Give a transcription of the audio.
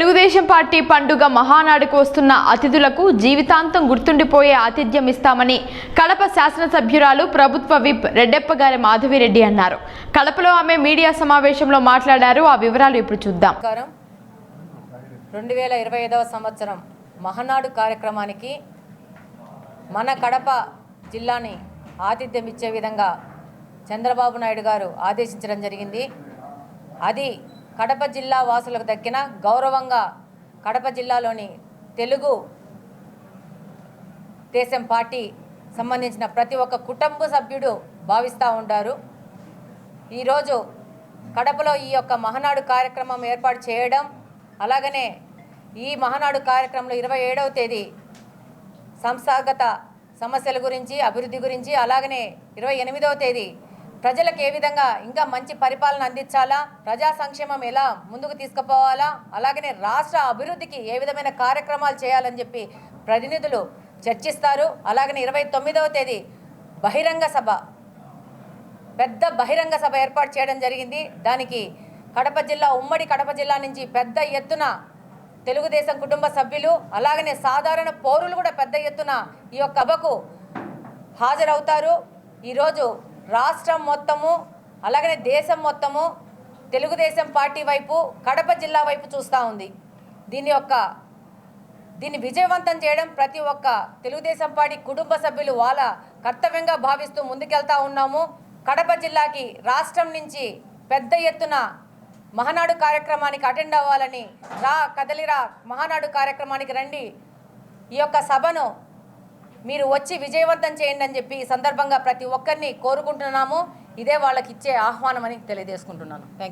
Telugu Desam party పండుగ మహానాడుకు వస్తున్న అతిథులకు జీవితాంతం గుర్తుండిపోయే ఆతిథ్యం ఇస్తామని కడప శాసనసభ్యురాలు ప్రభుత్వ విప్ రెడ్డెప్పగారి మాధవిరెడ్డి అన్నారు. కడపలో ఆమె మీడియా సమావేశంలో మాట్లాడారు. ఆ వివరాలు ఇప్పుడు చూద్దాం. రెండు వేల ఇరవై ఐదవ సంవత్సరం మహనాడు కార్యక్రమానికి మన కడప జిల్లాని ఆతిథ్యం ఇచ్చే విధంగా చంద్రబాబు నాయుడు గారు ఆదేశించడం జరిగింది. అది కడప జిల్లా వాసులకు దక్కిన గౌరవంగా కడప జిల్లాలోని తెలుగు దేశం పార్టీ సంబంధించిన ప్రతి ఒక్క కుటుంబ సభ్యుడు భావిస్తూ ఉంటారు ఈరోజు కడపలో ఈ యొక్క మహనాడు కార్యక్రమం ఏర్పాటు చేయడం అలాగనే ఈ మహనాడు కార్యక్రమంలో ఇరవై ఏడవ తేదీ సంస్థాగత సమస్యల గురించి అభివృద్ధి గురించి అలాగనే ఇరవై ఎనిమిదవ తేదీ ప్రజలకు ఏ విధంగా ఇంకా మంచి పరిపాలన అందించాలా? ప్రజా సంక్షేమం ఎలా ముందుకు తీసుకుపోవాలా? అలాగనే రాష్ట్ర అభివృద్ధికి ఏ విధమైన కార్యక్రమాలు చేయాలని చెప్పి ప్రతినిధులు చర్చిస్తారు. అలాగనే ఇరవై తొమ్మిదవ తేదీ బహిరంగ సభ. పెద్ద బహిరంగ సభ ఏర్పాటు చేయడం జరిగింది. దానికి కడప జిల్లా ఉమ్మడి కడప జిల్లా నుంచి పెద్ద ఎత్తున తెలుగుదేశం కుటుంబ సభ్యులు అలాగనే సాధారణ పౌరులు కూడా పెద్ద ఎత్తున ఈ యొక్క సభకు హాజరవుతారు. ఈరోజు రాష్ట్రం మొత్తము అలాగనే దేశం మొత్తము తెలుగుదేశం పార్టీ వైపు కడప జిల్లా వైపు చూస్తూ ఉంది. దీని యొక్క దీన్ని విజయవంతం చేయడం ప్రతి ఒక్క తెలుగుదేశం పార్టీ కుటుంబ సభ్యులు వాళ్ళ కర్తవ్యంగా భావిస్తూ ముందుకెళ్తా ఉన్నాము. కడప జిల్లాకి రాష్ట్రం నుంచి పెద్ద ఎత్తున మహానాడు కార్యక్రమానికి అటెండ్ అవ్వాలని రా కదలిరా మహానాడు కార్యక్రమానికి రండి. ఈ యొక్క సభను మీరు వచ్చి విజయవంతం చేయండి అని చెప్పి ఈ సందర్భంగా ప్రతి ఒక్కరిని కోరుకుంటున్నాము. ఇదే వాళ్ళకి ఇచ్చే ఆహ్వానం అని తెలియజేసుకుంటున్నాను. Thank you